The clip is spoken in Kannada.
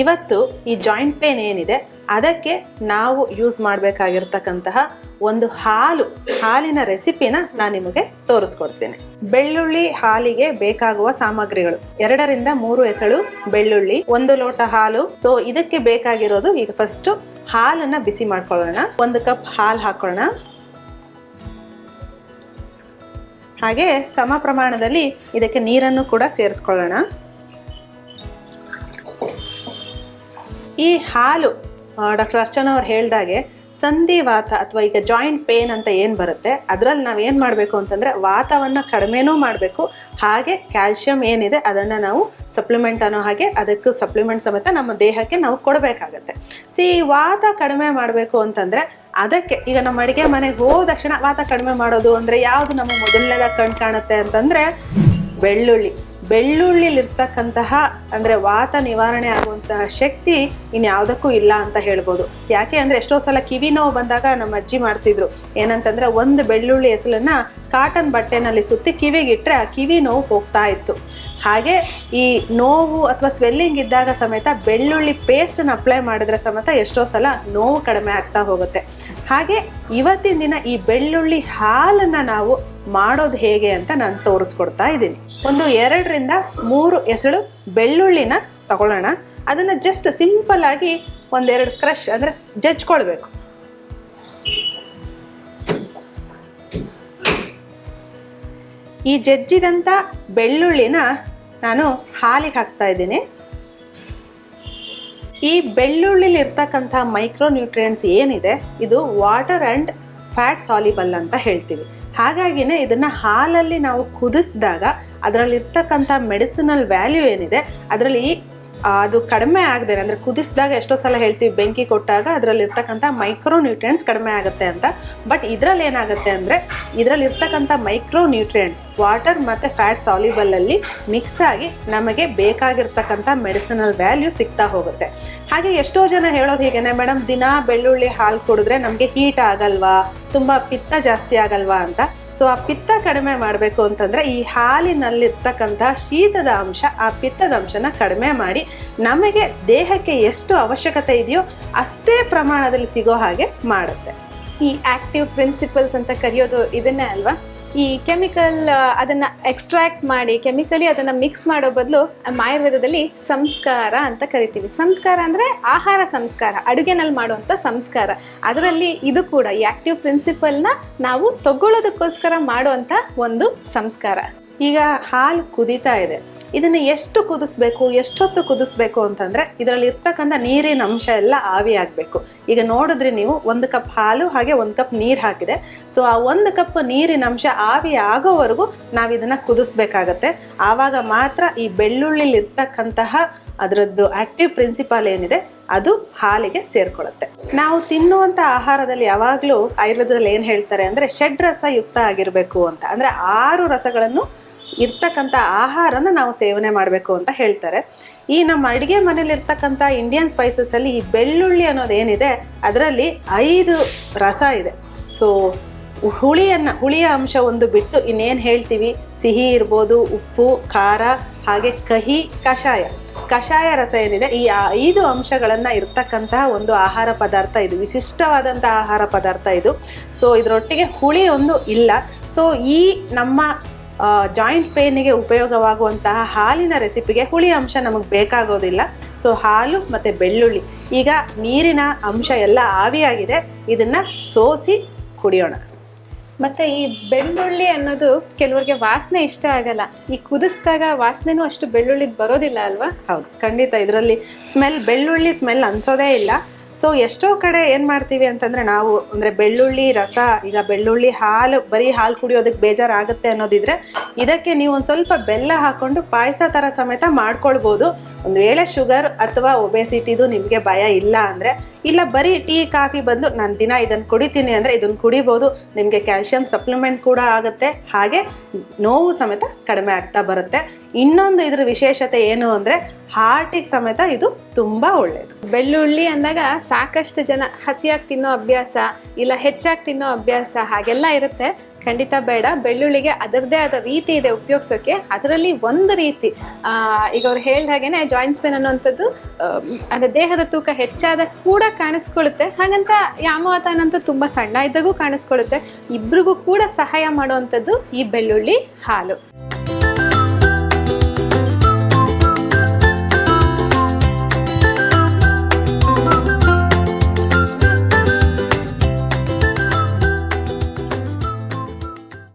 ಇವತ್ತು ಈ ಜಾಯಿಂಟ್ ಪೇನ್ ಏನಿದೆ, ಅದಕ್ಕೆ ನಾವು ಯೂಸ್ ಮಾಡಬೇಕಾಗಿರ್ತಕ್ಕಂತಹ ಒಂದು ಹಾಲು, ಹಾಲಿನ ರೆಸಿಪಿನ ನಾನು ನಿಮಗೆ ತೋರಿಸ್ಕೊಡ್ತೇನೆ. ಬೆಳ್ಳುಳ್ಳಿ ಹಾಲಿಗೆ ಬೇಕಾಗುವ ಸಾಮಗ್ರಿಗಳು. ಎರಡರಿಂದ ಮೂರು ಎಸಳು ಬೆಳ್ಳುಳ್ಳಿ, ಒಂದು ಲೋಟ ಹಾಲು. ಸೊ ಇದಕ್ಕೆ ಬೇಕಾಗಿರೋದು ಈಗ ಫಸ್ಟ್ ಹಾಲನ್ನ ಬಿಸಿ ಮಾಡ್ಕೊಳ್ಳೋಣ. ಒಂದು ಕಪ್ ಹಾಲು ಹಾಕೊಳ್ಳೋಣ. ಹಾಗೆ ಸಮ ಪ್ರಮಾಣದಲ್ಲಿ ಇದಕ್ಕೆ ನೀರನ್ನು ಕೂಡ ಸೇರಿಸ್ಕೊಳ್ಳೋಣ. ಈ ಹಾಲು ಡಾಕ್ಟರ್ ಅರ್ಚನಾ ಅವ್ರು ಹೇಳ್ದಾಗೆ ಸಂಧಿವಾತ ಅಥವಾ ಈಗ ಜಾಯಿಂಟ್ ಪೇನ್ ಅಂತ ಏನು ಬರುತ್ತೆ, ಅದರಲ್ಲಿ ನಾವು ಏನು ಮಾಡಬೇಕು ಅಂತಂದರೆ ವಾತವನ್ನು ಕಡಿಮೆನೂ ಮಾಡಬೇಕು. ಹಾಗೆ ಕ್ಯಾಲ್ಶಿಯಂ ಏನಿದೆ ಅದನ್ನು ನಾವು ಸಪ್ಲಿಮೆಂಟ್ ಅನ್ನೋ ಹಾಗೆ ಅದಕ್ಕೂ ಸಪ್ಲಿಮೆಂಟ್ ಸಮೇತ ನಮ್ಮ ದೇಹಕ್ಕೆ ನಾವು ಕೊಡಬೇಕಾಗತ್ತೆ. ಸಿ ವಾತ ಕಡಿಮೆ ಮಾಡಬೇಕು ಅಂತಂದರೆ ಅದಕ್ಕೆ ಈಗ ನಮ್ಮ ಅಡುಗೆ ಮನೆಗೆ ಹೋದ ತಕ್ಷಣ ವಾತ ಕಡಿಮೆ ಮಾಡೋದು ಅಂದರೆ ಯಾವುದು ನಮ್ಮ ಮೊದಲನೇದಾಗಿ ಕಣ್ ಕಾಣುತ್ತೆ ಅಂತಂದರೆ, ಬೆಳ್ಳುಳ್ಳಿ. ಬೆಳ್ಳುಳ್ಳಿಲಿರ್ತಕ್ಕಂತಹ, ಅಂದರೆ ವಾತ ನಿವಾರಣೆ ಆಗುವಂತಹ ಶಕ್ತಿ ಇನ್ಯಾವುದಕ್ಕೂ ಇಲ್ಲ ಅಂತ ಹೇಳ್ಬೋದು. ಯಾಕೆ ಅಂದರೆ ಎಷ್ಟೋ ಸಲ ಕಿವಿ ನೋವು ಬಂದಾಗ ನಮ್ಮ ಅಜ್ಜಿ ಮಾಡ್ತಿದ್ರು. ಏನಂತಂದರೆ ಒಂದು ಬೆಳ್ಳುಳ್ಳಿ ಹೆಸಲನ್ನ ಕಾಟನ್ ಬಟ್ಟೆನಲ್ಲಿ ಸುತ್ತಿ ಕಿವಿಗಿಟ್ರೆ ಆ ಕಿವಿ ನೋವು ಹೋಗ್ತಾ ಇತ್ತು. ಹಾಗೆ ಈ ನೋವು ಅಥವಾ ಸ್ವೆಲ್ಲಿಂಗ್ ಇದ್ದಾಗ ಸಮೇತ ಬೆಳ್ಳುಳ್ಳಿ ಪೇಸ್ಟನ್ನು ಅಪ್ಲೈ ಮಾಡಿದ್ರೆ ಸಮೇತ ಎಷ್ಟೋ ಸಲ ನೋವು ಕಡಿಮೆ ಆಗ್ತಾ ಹೋಗುತ್ತೆ. ಹಾಗೆ ಇವತ್ತಿನ ದಿನ ಈ ಬೆಳ್ಳುಳ್ಳಿ ಹಾಲನ್ನು ನಾವು ಮಾಡೋದು ಹೇಗೆ ಅಂತ ನಾನು ತೋರಿಸ್ಕೊಡ್ತಾ ಇದ್ದೀನಿ. ಒಂದು ಎರಡರಿಂದ ಮೂರು ಎಸಳು ಬೆಳ್ಳುಳ್ಳಿನ ತಗೊಳ್ಳೋಣ. ಅದನ್ನು ಜಸ್ಟ್ ಸಿಂಪಲ್ ಆಗಿ ಒಂದೆರಡು ಕ್ರಷ್ ಅಂದರೆ ಜಜ್ಕೊಳ್ಬೇಕು. ಈ ಜಜ್ಜಿದಂಥ ಬೆಳ್ಳುಳ್ಳಿನ ನಾನು ಹಾಲಿಗೆ ಹಾಕ್ತಾ ಇದ್ದೀನಿ. ಈ ಬೆಳ್ಳುಳ್ಳಿಲಿ ಇರ್ತಕ್ಕಂಥ ಮೈಕ್ರೋ ನ್ಯೂಟ್ರಿಯೆಂಟ್ಸ್ ಏನಿದೆ, ಇದು ವಾಟರ್ ಆ್ಯಂಡ್ ಫ್ಯಾಟ್ ಸಾಲಿಬಲ್ ಅಂತ ಹೇಳ್ತೀವಿ. ಹಾಗಾಗಿನೇ ಇದನ್ನು ಹಾಲಲ್ಲಿ ನಾವು ಕುದಿಸಿದಾಗ, ಅದರಲ್ಲಿರ್ತಕ್ಕಂಥ ಮೆಡಿಸಿನಲ್ ವ್ಯಾಲ್ಯೂ ಏನಿದೆ, ಅದರಲ್ಲಿ ಅದು ಕಡಿಮೆ ಆಗದೆ, ಅಂದರೆ ಕುದಿಸಿದಾಗ ಎಷ್ಟೋ ಸಲ ಹೇಳ್ತೀವಿ, ಬೆಂಕಿ ಕೊಟ್ಟಾಗ ಅದರಲ್ಲಿರ್ತಕ್ಕಂಥ ಮೈಕ್ರೋ ನ್ಯೂಟ್ರಿಯೆಂಟ್ಸ್ ಕಡಿಮೆ ಆಗುತ್ತೆ ಅಂತ. ಬಟ್ ಇದರಲ್ಲಿ ಏನಾಗುತ್ತೆ ಅಂದರೆ ಇದರಲ್ಲಿ ಇರ್ತಕ್ಕಂಥ ಮೈಕ್ರೋ ನ್ಯೂಟ್ರಿಯೆಂಟ್ಸ್ ವಾಟರ್ ಮತ್ತು ಫ್ಯಾಟ್ ಸಾಲಿಬಲಲ್ಲಿ ಮಿಕ್ಸ್ ಆಗಿ ನಮಗೆ ಬೇಕಾಗಿರ್ತಕ್ಕಂಥ ಮೆಡಿಸಿನಲ್ ವ್ಯಾಲ್ಯೂ ಸಿಗ್ತಾ ಹೋಗುತ್ತೆ. ಹಾಗೆ ಎಷ್ಟೋ ಜನ ಹೇಳೋದು ಹೀಗೇನೆ ಮೇಡಮ್ ದಿನ ಬೆಳ್ಳುಳ್ಳಿ ಹಾಲು ಕುಡಿದ್ರೆ ನಮಗೆ ಹೀಟ್ ಆಗಲ್ವಾ? ತುಂಬ ಪಿತ್ತ ಜಾಸ್ತಿ ಆಗಲ್ವಾ? ಅಂತ. ಸೊ ಆ ಪಿತ್ತ ಕಡಿಮೆ ಮಾಡಬೇಕು ಅಂತಂದರೆ ಈ ಹಾಲಿನಲ್ಲಿರ್ತಕ್ಕಂಥ ಶೀತದ ಅಂಶ, ಆ ಪಿತ್ತದ ಅಂಶನ ಕಡಿಮೆ ಮಾಡಿ ನಮಗೆ ದೇಹಕ್ಕೆ ಎಷ್ಟು ಅವಶ್ಯಕತೆ ಇದೆಯೋ ಅಷ್ಟೇ ಪ್ರಮಾಣದಲ್ಲಿ ಸಿಗೋ ಹಾಗೆ ಮಾಡುತ್ತೆ. ಈ ಆಕ್ಟಿವ್ ಪ್ರಿನ್ಸಿಪಲ್ಸ್ ಅಂತ ಕರೆಯೋದು ಇದನ್ನೇ ಅಲ್ವಾ? ಈ ಕೆಮಿಕಲ್ ಅದನ್ನ ಎಕ್ಸ್ಟ್ರಾಕ್ಟ್ ಮಾಡಿ ಕೆಮಿಕಲಿ ಅದನ್ನ ಮಿಕ್ಸ್ ಮಾಡೋ ಬದಲು ಆಯುರ್ವೇದದಲ್ಲಿ ಸಂಸ್ಕಾರ ಅಂತ ಕರಿತೀವಿ. ಸಂಸ್ಕಾರ ಅಂದ್ರೆ ಆಹಾರ ಸಂಸ್ಕಾರ, ಅಡುಗೆನಲ್ಲಿ ಮಾಡುವಂಥ ಸಂಸ್ಕಾರ. ಅದರಲ್ಲಿ ಇದು ಕೂಡ ಈ ಆಕ್ಟಿವ್ ಪ್ರಿನ್ಸಿಪಲ್ನ ನಾವು ತಗೊಳ್ಳೋದಕ್ಕೋಸ್ಕರ ಮಾಡುವಂತ ಒಂದು ಸಂಸ್ಕಾರ. ಈಗ ಹಾಲು ಕುದೀತಾ ಇದೆ. ಇದನ್ನು ಎಷ್ಟು ಕುದಿಸ್ಬೇಕು, ಎಷ್ಟೊತ್ತು ಕುದಿಸ್ಬೇಕು ಅಂತಂದರೆ ಇದರಲ್ಲಿ ಇರ್ತಕ್ಕಂಥ ನೀರಿನ ಅಂಶ ಎಲ್ಲ ಆವಿ ಆಗಬೇಕು. ಈಗ ನೋಡಿದ್ರೆ ನೀವು ಒಂದು ಕಪ್ ಹಾಲು ಹಾಗೆ ಒಂದು ಕಪ್ ನೀರು ಹಾಕಿದೆ. ಸೊ ಆ ಒಂದು ಕಪ್ ನೀರಿನ ಅಂಶ ಆವಿ ಆಗೋವರೆಗೂ ನಾವು ಇದನ್ನು ಕುದಿಸ್ಬೇಕಾಗತ್ತೆ. ಆವಾಗ ಮಾತ್ರ ಈ ಬೆಳ್ಳುಳ್ಳಿಲಿ ಇರ್ತಕ್ಕಂತಹ ಅದರದ್ದು ಆಕ್ಟಿವ್ ಪ್ರಿನ್ಸಿಪಾಲ್ ಏನಿದೆ, ಅದು ಹಾಲಿಗೆ ಸೇರ್ಕೊಳ್ಳುತ್ತೆ ನಾವು ತಿನ್ನುವಂಥ ಆಹಾರದಲ್ಲಿ ಯಾವಾಗಲೂ ಆಯುರ್ವೇದದಲ್ಲಿ ಏನು ಹೇಳ್ತಾರೆ ಅಂದರೆ ಷಡ್ರಸ ಯುಕ್ತ ಆಗಿರಬೇಕು ಅಂತ. ಅಂದರೆ ಆರು ರಸಗಳನ್ನು ಇರ್ತಕ್ಕಂಥ ಆಹಾರನ ನಾವು ಸೇವನೆ ಮಾಡಬೇಕು ಅಂತ ಹೇಳ್ತಾರೆ. ಈ ನಮ್ಮ ಅಡುಗೆ ಮನೇಲಿ ಇರ್ತಕ್ಕಂಥ ಇಂಡಿಯನ್ ಸ್ಪೈಸಸಲ್ಲಿ ಈ ಬೆಳ್ಳುಳ್ಳಿ ಅನ್ನೋದು ಏನಿದೆ, ಅದರಲ್ಲಿ ಐದು ರಸ ಇದೆ. ಸೊ ಹುಳಿಯನ್ನು, ಹುಳಿಯ ಅಂಶ ಒಂದು ಬಿಟ್ಟು ಇನ್ನೇನು ಹೇಳ್ತೀವಿ? ಸಿಹಿ ಇರ್ಬೋದು, ಉಪ್ಪು, ಖಾರ, ಹಾಗೆ ಕಹಿ, ಕಷಾಯ. ಕಷಾಯ ರಸ ಏನಿದೆ, ಈ ಐದು ಅಂಶಗಳನ್ನು ಇರ್ತಕ್ಕಂತಹ ಒಂದು ಆಹಾರ ಪದಾರ್ಥ ಇದು. ವಿಶಿಷ್ಟವಾದಂಥ ಆಹಾರ ಪದಾರ್ಥ ಇದು. ಸೊ ಇದರೊಟ್ಟಿಗೆ ಹುಳಿ ಒಂದು ಇಲ್ಲ. ಸೊ ಈ ನಮ್ಮ ಜಾಯಿಂಟ್ ಪೇನಿಗೆ ಉಪಯೋಗವಾಗುವಂತಹ ಹಾಲಿನ ರೆಸಿಪಿಗೆ ಹುಳಿ ಅಂಶ ನಮಗೆ ಬೇಕಾಗೋದಿಲ್ಲ. ಸೊ ಹಾಲು ಮತ್ತು ಬೆಳ್ಳುಳ್ಳಿ ಈಗ ನೀರಿನ ಅಂಶ ಎಲ್ಲ ಆವಿಯಾಗಿದೆ. ಇದನ್ನು ಸೋಸಿ ಕುಡಿಯೋಣ. ಮತ್ತು ಈ ಬೆಳ್ಳುಳ್ಳಿ ಅನ್ನೋದು ಕೆಲವರಿಗೆ ವಾಸನೆ ಇಷ್ಟ ಆಗಲ್ಲ. ಈ ಕುದಿಸಿದಾಗ ವಾಸನೆನೂ ಅಷ್ಟು ಬೆಳ್ಳುಳ್ಳಿದ್ ಬರೋದಿಲ್ಲ ಅಲ್ವಾ? ಹೌದು ಖಂಡಿತ. ಇದರಲ್ಲಿ ಸ್ಮೆಲ್ ಬೆಳ್ಳುಳ್ಳಿ ಸ್ಮೆಲ್ ಅನ್ಸೋದೇ ಇಲ್ಲ. ಸೊ ಎಷ್ಟೋ ಕಡೆ ಏನು ಮಾಡ್ತೀವಿ ಅಂತಂದರೆ ನಾವು ಅಂದರೆ ಬೆಳ್ಳುಳ್ಳಿ ರಸ, ಈಗ ಬೆಳ್ಳುಳ್ಳಿ ಹಾಲು, ಬರೀ ಹಾಲು ಕುಡಿಯೋದಕ್ಕೆ ಬೇಜಾರಾಗುತ್ತೆ ಅನ್ನೋದಿದ್ರೆ ಇದಕ್ಕೆ ನೀವು ಒಂದು ಸ್ವಲ್ಪ ಬೆಲ್ಲ ಹಾಕ್ಕೊಂಡು ಪಾಯಸ ಥರ ಸಮೇತ ಮಾಡ್ಕೊಳ್ಬೋದು. ಒಂದು ವೇಳೆ ಶುಗರ್ ಅಥವಾ ಒಬೆಸಿಟಿದು ನಿಮಗೆ ಭಯ ಇಲ್ಲ ಅಂದರೆ ಇಲ್ಲ, ಬರೀ ಟೀ, ಕಾಫಿ ಬಂದು ನಾನು ದಿನ ಇದನ್ನು ಕುಡಿತೀನಿ ಅಂದರೆ ಇದನ್ನು ಕುಡಿಬೋದು. ನಿಮಗೆ ಕ್ಯಾಲ್ಶಿಯಂ ಸಪ್ಲಿಮೆಂಟ್ ಕೂಡ ಆಗುತ್ತೆ. ಹಾಗೆ ನೋವು ಸಮೇತ ಕಡಿಮೆ ಆಗ್ತಾ ಬರುತ್ತೆ. ಇನ್ನೊಂದು ಇದ್ರ ವಿಶೇಷತೆ ಏನು ಅಂದರೆ ಹಾರ್ಟಿಗೆ ಸಮೇತ ಇದು ತುಂಬ ಒಳ್ಳೆಯದು ಬೆಳ್ಳುಳ್ಳಿ ಅಂದಾಗ ಸಾಕಷ್ಟು ಜನ ಹಸಿಯಾಗಿ ತಿನ್ನೋ ಅಭ್ಯಾಸ ಇಲ್ಲ ಹೆಚ್ಚಾಗಿ ತಿನ್ನೋ ಅಭ್ಯಾಸ ಹಾಗೆಲ್ಲ ಇರುತ್ತೆ. ಖಂಡಿತ ಬೇಡ. ಬೆಳ್ಳುಳ್ಳಿಗೆ ಅದರದೇ ಆದ ರೀತಿ ಇದೆ ಉಪಯೋಗಿಸೋಕೆ. ಅದರಲ್ಲಿ ಒಂದು ರೀತಿ ಈಗ ಅವ್ರು ಹೇಳ್ದ ಹಾಗೇನೆ ಜಾಯಿಂಟ್ಸ್ ಪೇನ್ ಅನ್ನುವಂಥದ್ದು ಅಂದರೆ ದೇಹದ ತೂಕ ಹೆಚ್ಚಾದ ಕೂಡ ಕಾಣಿಸ್ಕೊಳ್ಳುತ್ತೆ. ಹಾಗಂತ ಯಾಮವಾತನಂತೂ ತುಂಬ ಸಣ್ಣ ಇದ್ದಾಗೂ ಕಾಣಿಸ್ಕೊಳ್ಳುತ್ತೆ. ಇಬ್ರಿಗೂ ಕೂಡ ಸಹಾಯ ಮಾಡುವಂಥದ್ದು ಈ ಬೆಳ್ಳುಳ್ಳಿ ಹಾಲು.